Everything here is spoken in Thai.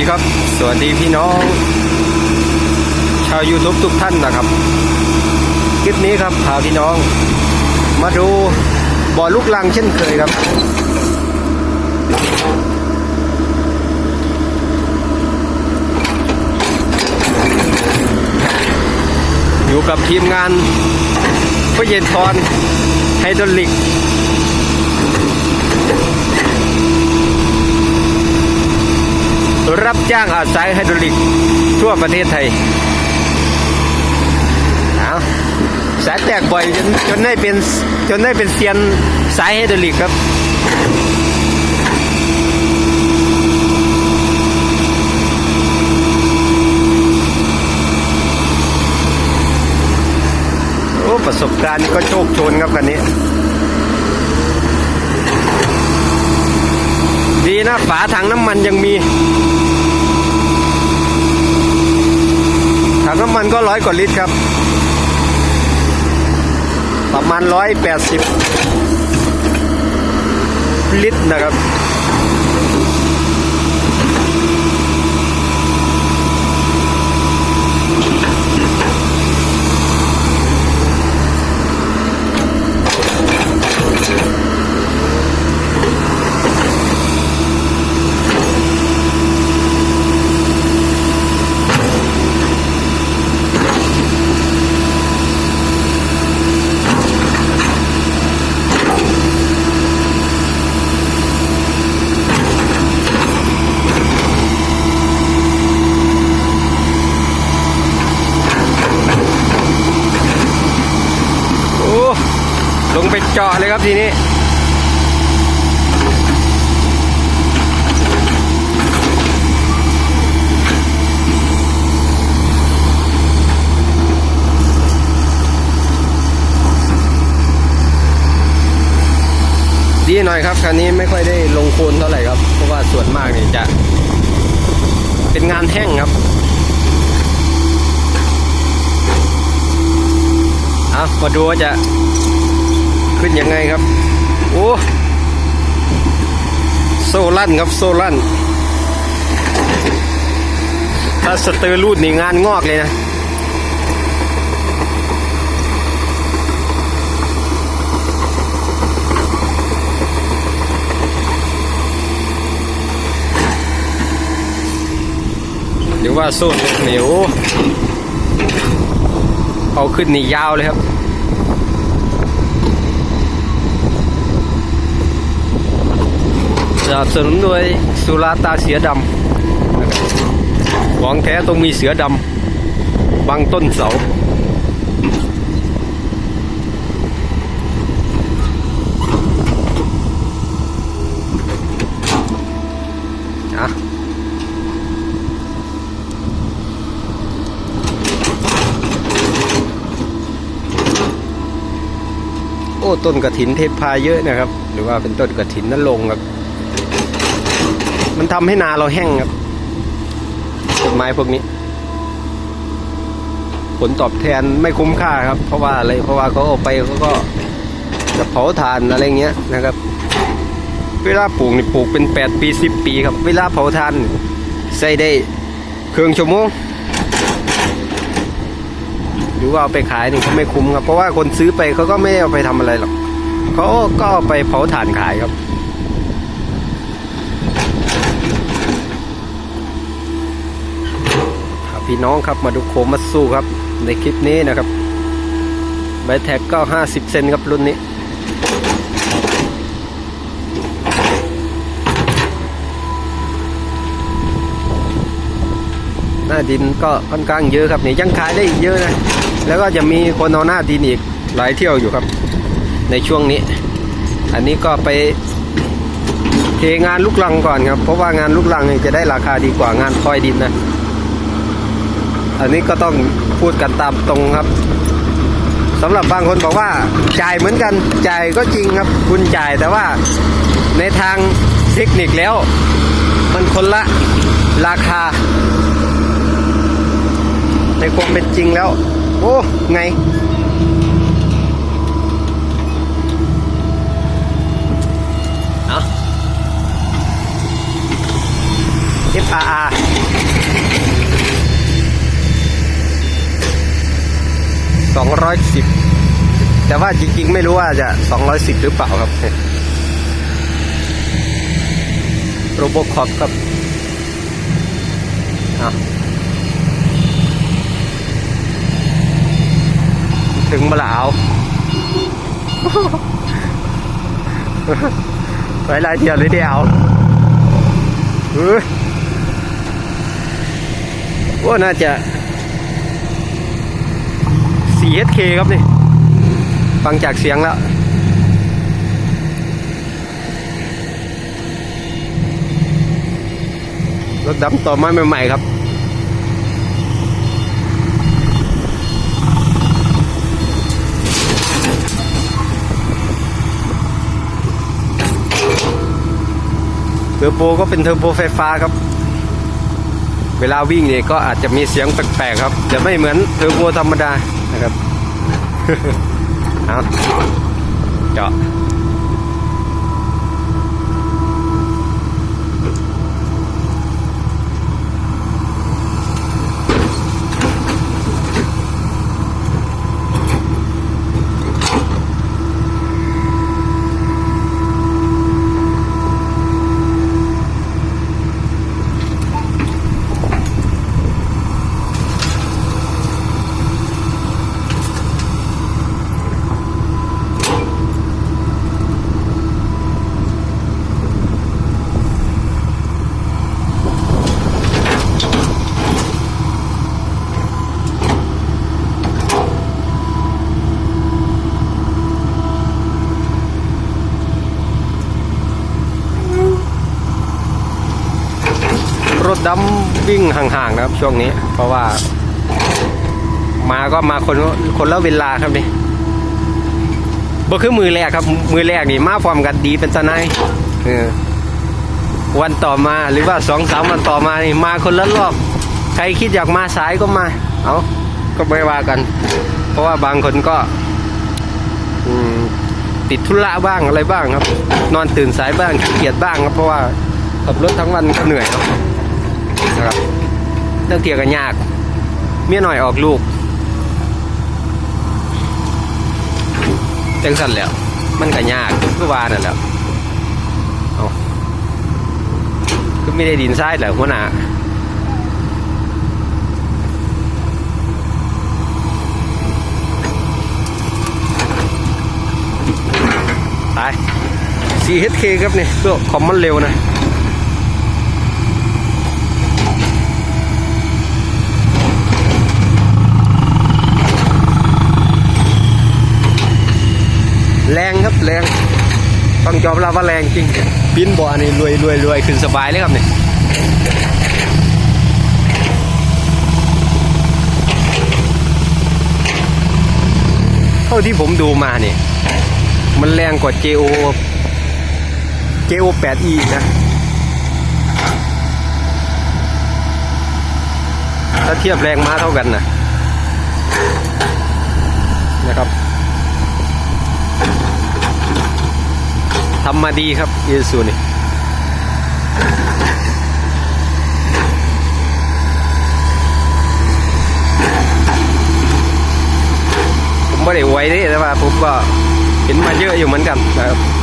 ดีครับ สวัสดีพี่น้อง ชาว YouTube ทุกท่านนะครับ คลิปนี้ครับพาพี่น้อง มาดูบ่อลูกลังเช่นเคยครับ อยู่กับทีมงานพ่อเย็นทอนไฮดรอลิก รับจ้างอาศัยไฮดรอลิกทั่วประเทศไทยเอาสายแตกบ่อยจนจนได้เป็นจนได้เป็นเซียนสายไฮดรอลิกครับโอ้ประสบการณ์ก็โชคชนครับคันนี้ ดีนะฝาถังน้ำมันยังมี ถังน้ำ มันก็ร้อยกว่าลิตรครับ ประมาณร้อยแปดสิบลิตรนะครับ โอ้ ลงไปเจาะเลยครับทีนี้ดีหน่อยครับคันนี้ไม่ค่อยได้ลงโคนเท่าไหร่ครับ เพราะว่าส่วนมากเนี่ยจะ เป็นงานแห้งครับเอามาดูว่าจะ ขึ้นยังไงครับ โอ้โซลั่นครับโซลั่นถ้าสเตอร์รูดนี่งานงอกเลยนะหรือว่าโซ่เหนียวเอาขึ้นนี่ยาวเลยครับ สนับสนุนโดยสุราตาเสือดำนะครับของแท้ต้องมีเสือดำบังต้นเสาอะโอ้ต้นกระถินเทพพาเยอะนะครับ หรือว่าเป็นต้นกระถินนั่นลงครับ มันทำให้นาเราแห้งครับต้นไม้พวกนี้ ผลตอบแทนไม่คุ้มค่าครับ เพราะว่าอะไรเพราะว่าเขาเอาไปเขาก็จะเผาถ่านอะไรเงี้ยนะครับ เวลาปลูกนี่ปลูกเป็นแปดปีสิบปีครับ เวลาเผาถ่านใส่ได้เครื่องชั่วโมงหรือว่าเอาไปขายนี่ก็ไม่คุ้มครับ เพราะว่าคนซื้อไปเขาก็ไม่เอาไปทำอะไรหรอกเขาก็เอาไปเผาถ่านขายครับ ครับ พี่น้องครับมาดูโคมัตสู้ครับ ในคลิปนี้นะครับใบแท็กก็ 50 เซนครับรุ่นนี้ หน้าดินก็ค่อนข้างเยอะครับนี่ยังขายได้อีกเยอะนะ แล้วก็จะมีคนเอาหน้าดินอีกหลายเที่ยวอยู่ครับ ในช่วงนี้ อันนี้ก็ไปเทงานลูกลังก่อนครับ เพราะว่างานลูกลังจะได้ราคาดีกว่างานคอยดินนะ อันนี้ก็ต้องพูดกันตามตรงครับสำหรับบางคนบอกว่าจ่ายเหมือนกันจ่ายก็จริงครับ คุณจ่ายแต่ว่าในทางเทคนิคแล้ว มันคนละราคา ในความเป็นจริงแล้ว โอ้ไง เอา FRR 210 แต่ว่าจริงๆ ไม่รู้ว่าจะ 210 หรือเปล่าครับ โรบคอปครับถึงมาล้วไปลายเดียวเลยเดียวเฮ้ยว่าน่าจะ 4SK ครับนี่ ฟังจากเสียงแล้ว รถดำต่อไม้ใหม่ๆครับเทอร์โบก็เป็นเทอร์โบไฟฟ้าครับ เวลาวิ่งเนี่ยก็อาจจะมีเสียงแปลกๆครับ จะไม่เหมือนเทอร์โบธรรมดา นะครับเอาเจาะ ดำวิ่งห่างๆนะครับช่วงนี้ เพราะว่า มาก็มาคนคนละเวลาครับนี่บ่คือมือแรกครับ มือแรกนี่มาพร้อมกันดีเป็นสนายวันต่อมาหรือว่าสองสามวันต่อมานี่มาคนละรอบ ใครคิดอยากมาสายก็มา เอาก็ไม่ว่ากัน เพราะว่าบางคนก็ติดธุระบ้างอะไรบ้างครับ นอนตื่นสายบ้างขี้เกียจบ้างครับเพราะว่าขับรถทั้งวันก็เหนื่อยเนาะ นะครับเรื่องเที่ยวกันยาก เมียหน่อยออกลูกจังสั่นแหล้ว มันก็ยากคือว่านั่นแหล้วเอาคือไม่ได้ดินทรายแหละหัวหน้าตาย 4HK ครับนี่ตัวคอมมันเร็วนะ ครับแรงต้องยอมรับว่าแรงจริงปิ้นบ่อนี่รวยรวยรวยขึ้นสบายเลยครับเนี่ยเท่าที่ผมดูมาเนี่ยมันแรงกว่า JO JO 8E นะถ้าเทียบแรงม้าเท่ากันนะนะครับ ทำมาดีครับอีซูนี่ผมไม่ได้ไว้นี่แต่ว่าผมก็เห็นมาเยอะอยู่เหมือนกันนะครับ